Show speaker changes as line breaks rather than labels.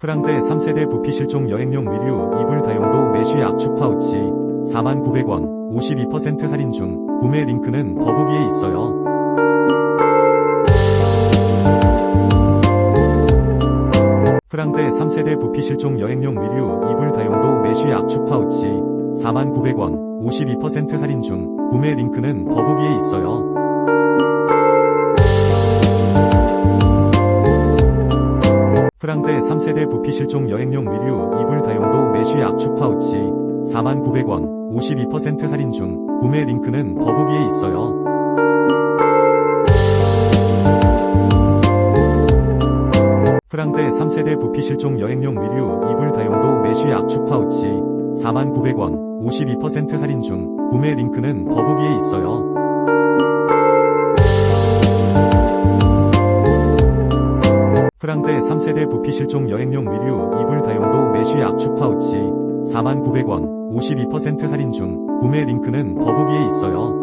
프랑드 3세대 부피 실종 여행용 의류 이불 다용도 메쉬 압축 파우치 49,900원 52% 할인 중 구매 링크는 더보기에 있어요. 프랑드 3세대 부피 실종 여행용 의류 이불 다용도 메쉬 압축 파우치 49,900원 52% 할인 중 구매 링크는 더보기에 있어요. 프랑드 3세대 부피 실종 여행용 의류 이불 다용도 메쉬 압축 파우치 49,900원 52% 할인 중 구매 링크는 더보기에 있어요. 프랑드 3세대 부피 실종 여행용 의류 이불 다용도 메쉬 압축 파우치 49,900원 52% 할인 중 구매 링크는 더보기에 있어요. 프랑드 3세대 부피 실종 여행용 의류 이불 다용도 메쉬 압축 파우치 49,900원 52% 할인 중 구매 링크는 더보기에 있어요.